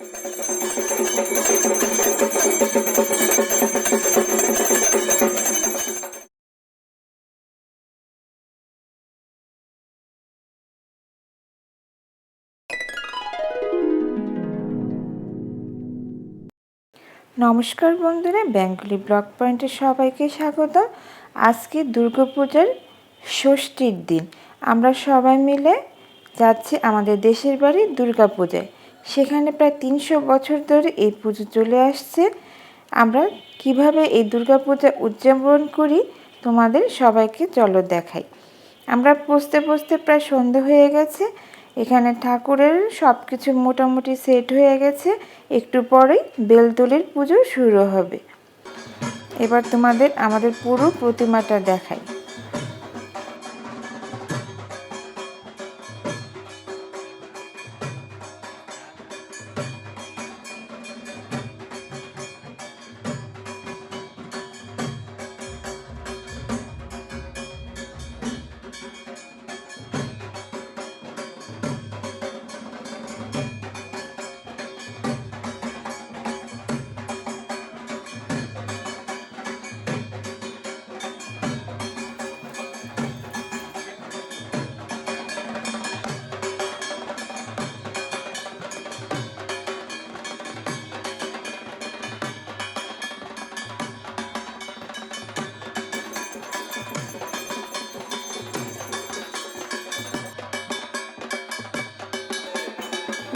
নমস্কার বন্ধুরা ব্যাঙ্গুলি ব্লক পয়েন্টে সবাইকে স্বাগত। আজকে দুর্গাপূজার ষষ্ঠীর দিন। আমরা সবাই মিলে যাচ্ছি আমাদের দেশের বাড়ি দুর্গাপূজায়। সেখানে প্রায় তিনশো বছর ধরে এই পুজো চলে আসছে। আমরা কীভাবে এই দুর্গাপূজা উদযাপন করি তোমাদের সবাইকে চলো দেখাই। আমরা পুষতে পুষতে প্রায় সন্ধে হয়ে গেছে। এখানে ঠাকুরের সব কিছু মোটামুটি সেট হয়ে গেছে। একটু পরেই বেলতলির পুজো শুরু হবে। এবার তোমাদের আমাদের পুরো প্রতিমাটা দেখাই।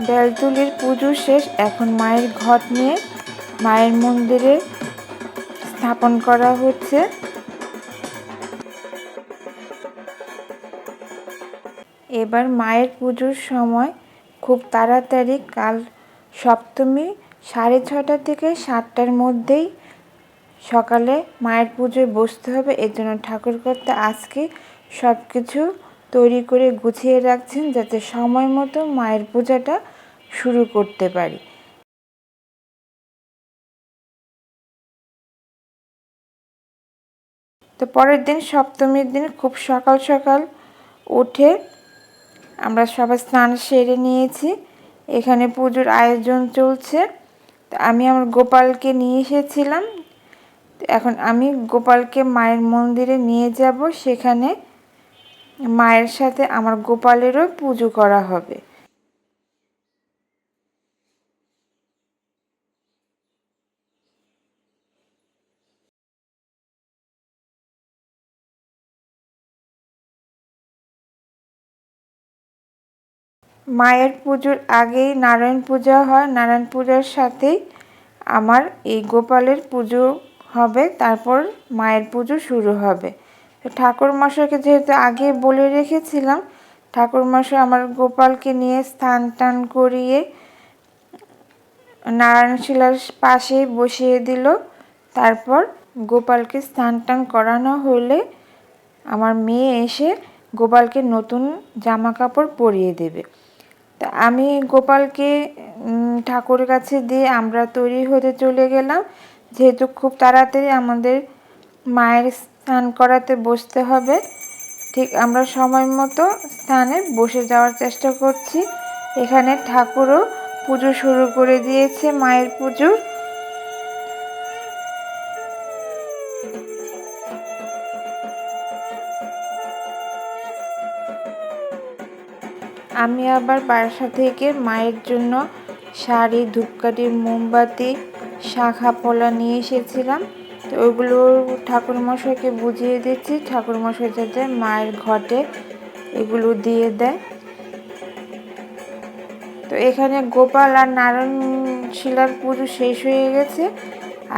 বেলতুলির পুজো শেষ। এখন মায়ের ঘট নিয়ে মায়ের মন্দিরে স্থাপন করা হচ্ছে। এবার মায়ের পুজোর সময় খুব তাড়াতাড়ি কাল সপ্তমী সাড়ে ছটা থেকে সাতটার মধ্যেই সকালে মায়ের পুজোয় বসতে হবে। এর জন্য ঠাকুরকর্তা আজকে সব কিছু তৈরি করে গুছিয়ে রাখছেন যাতে সময় মতো মায়ের পূজাটা শুরু করতে পারি। তো পরের দিন, সপ্তমীর দিন খুব সকাল সকাল উঠে আমরা সবাই স্নান সেরে নিয়েছি। এখানে পুজোর আয়োজন চলছে। আমি আমার গোপালকে নিয়ে এসেছিলাম। এখন আমি গোপালকে মায়ের মন্দিরে নিয়ে যাব। সেখানে মায়ের সাথে আমার গোপালেরও পুজো করা হবে। মায়ের পুজোর আগেই নারায়ণ পূজা হয়। নারায়ণ পূজার সাথেই আমার এই গোপালের পুজো হবে। তারপর মায়ের পুজো শুরু হবে। তো ঠাকুর মশাইকে যেহেতু আগে বলে রেখেছিলাম, ঠাকুর মশাই আমার গোপালকে নিয়ে স্থান টান করিয়ে নারায়ণশিলার পাশে বসিয়ে দিল। তারপর গোপালকে স্থান টান করানো হলে আমার মেয়ে এসে গোপালকে নতুন জামা কাপড় পরিয়ে দেবে। তা আমি গোপালকে ঠাকুরের কাছে দিয়ে আমরা তৈরি হতে চলে গেলাম। যেহেতু খুব তাড়াতাড়ি আমাদের মায়ের স্নান করাতে বসতে হবে, ঠিক আমরা সময় মতো স্থানে বসে যাওয়ার চেষ্টা করছি। এখানে ঠাকুরও পুজো শুরু করে দিয়েছে মায়ের পুজো আমি আবার বাসা থেকে মায়ের জন্য শাড়ি, ধূপকাঠি, মোমবাতি, শাখা পলা নিয়ে এসেছিলাম। তো ওইগুলো ঠাকুরমশাইকে বুঝিয়ে দিচ্ছি। ঠাকুরমশাই যাতে মায়ের ঘটে এগুলো দিয়ে দেয়। তো এখানে গোপাল আর নারায়ণ শিলার পুজো শেষ হয়ে গেছে।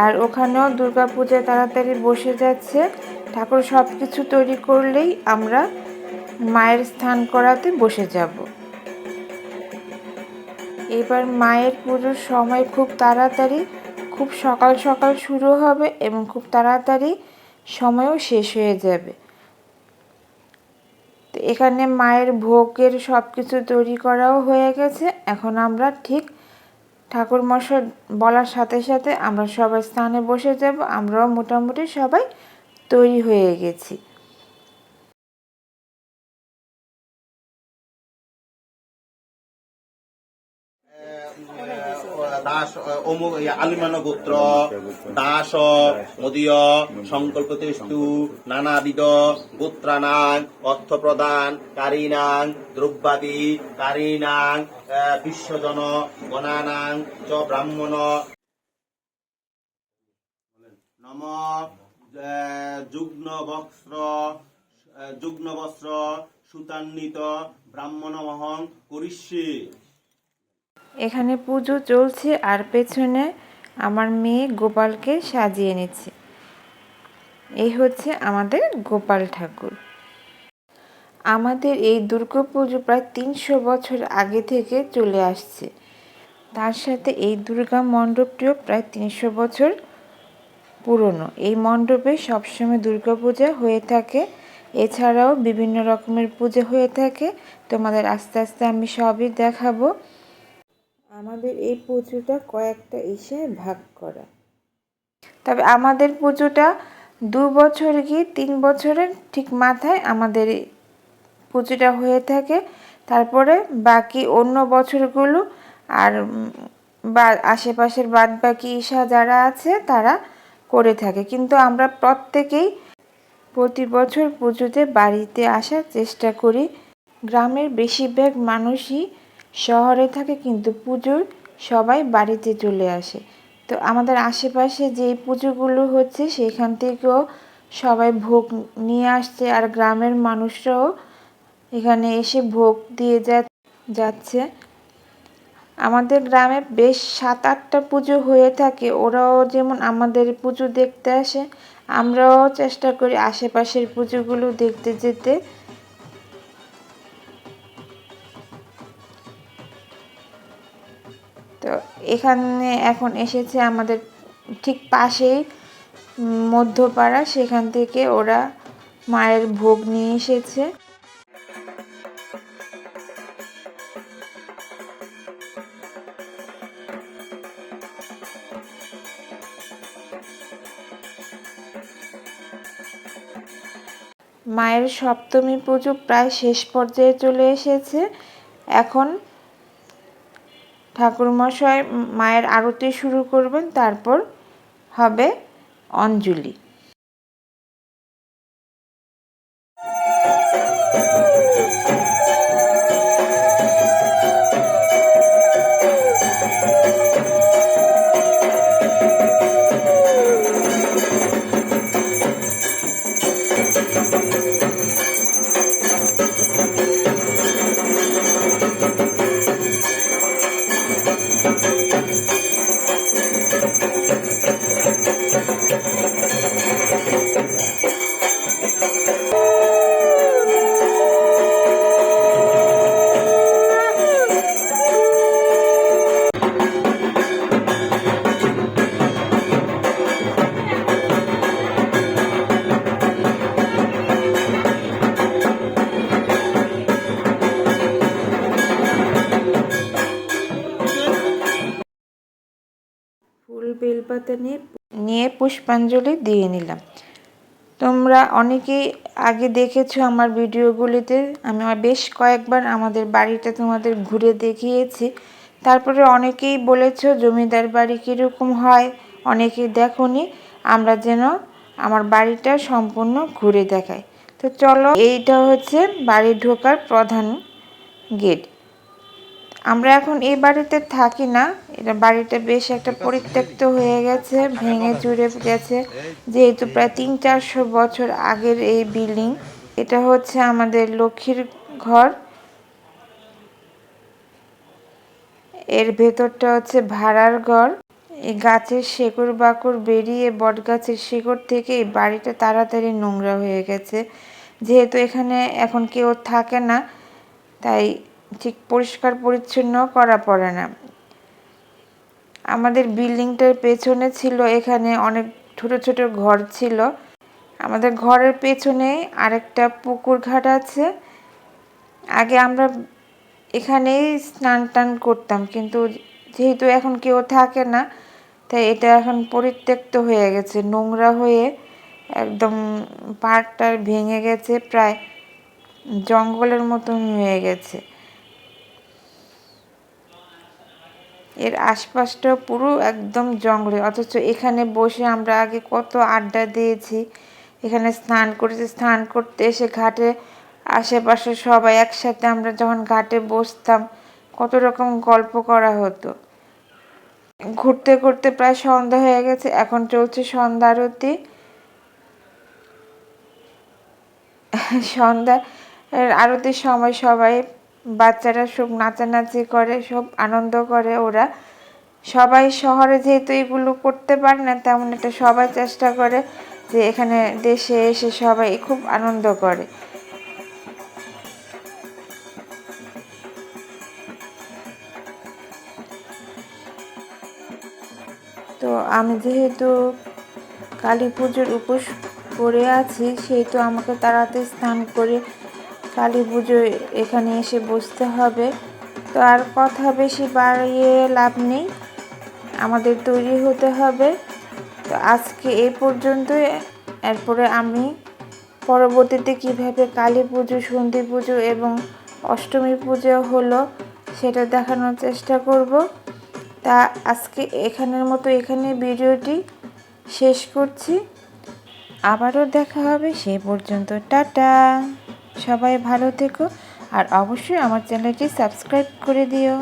আর ওখানেও দুর্গা পূজা তাড়াতাড়ি বসে যাচ্ছে। ঠাকুর সব কিছু তৈরি করলেই আমরা মায়ের স্থান করাতে বসে যাব। এবার মায়ের পুজোর সময় খুব তাড়াতাড়ি, খুব সকাল সকাল শুরু হবে এবং খুব তাড়াতাড়ি সময়ও শেষ হয়ে যাবে। তো এখানে মায়ের ভোগের সব কিছু তৈরি করাও হয়ে গেছে। এখন আমরা ঠিক ঠাকুর মশাই বলার সাথে সাথে আমরা সবাই স্থানে বসে যাব। আমরাও মোটামুটি সবাই তৈরি হয়ে গেছি। অমুক আলিমান গোত্র দাস, মদীয় সংকল্প তেস্তু নানাবিধ গোত্রানাং অর্থ প্রদান কারীনাং, দ্রব্যাদি, কারীনাং বিশ্বজন গণানাং চ ব্রাহ্মণ। নম যুগ্ন বস্ত্র যুগ্ন বস্ত্র, সুতান্বিত ব্রাহ্মণ মহং করিষ্যে। এখানে পুজো চলছে আর পেছনে আমার মেয়ে গোপালকে সাজিয়ে নিচ্ছে। এই হচ্ছে আমাদের গোপাল ঠাকুর। আমাদের এই দুর্গাপুজো প্রায় তিনশো বছর আগে থেকে চলে আসছে। তার সাথে এই দুর্গা মণ্ডপটিও প্রায় তিনশো বছর পুরনো। এই মণ্ডপে সবসময় দুর্গাপূজা হয়ে থাকে। এছাড়াও বিভিন্ন রকমের পুজো হয়ে থাকে। তোমাদের আস্তে আস্তে আমি সবই দেখাবো। আমাদের এই পুজোটা কয়েকটা ইসে ভাগ করা। তবে আমাদের পুজোটা দু বছর কি তিন বছরের ঠিক মাথায় আমাদের পুজোটা হয়ে থাকে। তারপরে বাকি অন্য বছরগুলো আর বা আশেপাশের বাদ বাকি ঈশা যারা আছে তারা করে থাকে। কিন্তু আমরা প্রত্যেকেই প্রতি বছর পুজোতে বাড়িতে আসার চেষ্টা করি। গ্রামের বেশিরভাগ মানুষই শহরে থাকে কিন্তু পুজোর সবাই বাড়িতে চলে আসে। তো আমাদের আশেপাশে যে পুজোগুলো হচ্ছে সেখান থেকেও সবাই ভোগ নিয়ে আসছে আর গ্রামের মানুষরাও এখানে এসে ভোগ দিয়ে যা- যাচ্ছে। আমাদের গ্রামে বেশ সাত আটটা পুজো হয়ে থাকে। ওরাও যেমন আমাদের পুজো দেখতে আসে, আমরাও চেষ্টা করি আশেপাশের পুজোগুলো দেখতে যেতে। এখানে এখন এসেছে আমাদের ঠিক পাশেই, মধ্যপাড়া, সেখান থেকে ওরা মায়ের ভোগ নিয়ে এসেছে। মায়ের সপ্তমী পুজো প্রায় শেষ পর্যায়ে চলে এসেছে। এখন ঠাকুরমশাই মায়ের আরতি শুরু করবেন তারপর হবে অঞ্জলি। বেলপাতা নিয়ে নিয়ে পুষ্পাঞ্জলি দিয়ে নিলাম। তোমরা অনেকেই আগে দেখেছ আমার ভিডিওগুলিতে, আমি বেশ কয়েকবার আমাদের বাড়িটা তোমাদের ঘুরে দেখিয়েছি। তারপরে অনেকেই বলেছ, জমিদার বাড়ি কীরকম হয়? অনেকে দেখোনি, আমরা যেন আমার বাড়িটা সম্পূর্ণ ঘুরে দেখাই। তো চলো, এইটা হচ্ছে বাড়ি ঢোকার প্রধান গেট। আমরা এখন এই বাড়িতে থাকি না। এটা বাড়িটা বেশ একটা পরিত্যক্ত হয়ে গেছে ভেঙে চুরে গেছে। যেহেতু প্রায় তিন চারশো বছর আগের এই বিল্ডিং এটা হচ্ছে আমাদের লক্ষ্মীর ঘর। এর ভেতরটা হচ্ছে ভাড়ার ঘর। এই গাছের শেকড় বাকড় বেরিয়ে বট গাছের শিকড় থেকে এই বাড়িটা তাড়াতাড়ি নোংরা হয়ে গেছে। যেহেতু এখানে এখন কেউ থাকে না তাই ঠিক পরিষ্কার পরিচ্ছন্ন করা পড়ে না। আমাদের বিল্ডিংটার পেছনে ছিল এখানে অনেক ছোট ছোট ঘর ছিল। আমাদের ঘরের পেছনে আরেকটা পুকুর ঘাট আছে। আগে আমরা এখানেই স্নান টান করতাম, কিন্তু যেহেতু এখন কেউ থাকে না, তাই এটা এখন পরিত্যক্ত হয়ে গেছে। নোংরা হয়ে একদম পাড়টা ভেঙে গেছে, প্রায় জঙ্গলের মতন হয়ে গেছে। এর আশপাশটা পুরো একদম জঙ্গলে, অথচ এখানে বসে আমরা আগে কত আড্ডা দিয়েছি। এখানে স্নান করেছি, স্নান করতে এসে ঘাটে আশেপাশে সবাই একসাথে আমরা যখন ঘাটে বসতাম, কত রকম গল্প করা হতো। ঘুরতে ঘুরতে প্রায় সন্ধ্যা হয়ে গেছে, এখন চলছে সন্ধ্যা আরতি। সন্ধ্যা আরতির সময় সবাই বাচ্চারা সব নাচানাচি করে, সব আনন্দ করে ওরা। সবাই শহরে যেহেতু এগুলো করতে পারে না, তেমন একটা সবাই চেষ্টা করে যে এখানে দেশে এসে সবাই খুব আনন্দ করে। তো আমি যেহেতু কালী পুজোর উপোস করে আছি, সেহেতু আমাকে তাড়াতাড়ি স্নান করে কালী পুজো এখানে এসে বসতে হবে। তো আর কথা বেশি বাড়িয়ে লাভ নেই। আমাদের তৈরি হতে হবে। তো আজকে এই পর্যন্তই। এরপরে আমি পরবর্তীতে কীভাবে কালী পুজো, সন্ধি পুজো এবং অষ্টমী পুজো হলো সেটা দেখানোর চেষ্টা করব। তা আজকে এখানের মতো এখানে ভিডিওটি শেষ করছি। আবারও দেখা হবে সেই পর্যন্ত। টাটা! সবাই ভালো থেকো আর অবশ্যই আমার চ্যানেলটি সাবস্ক্রাইব করে দিও।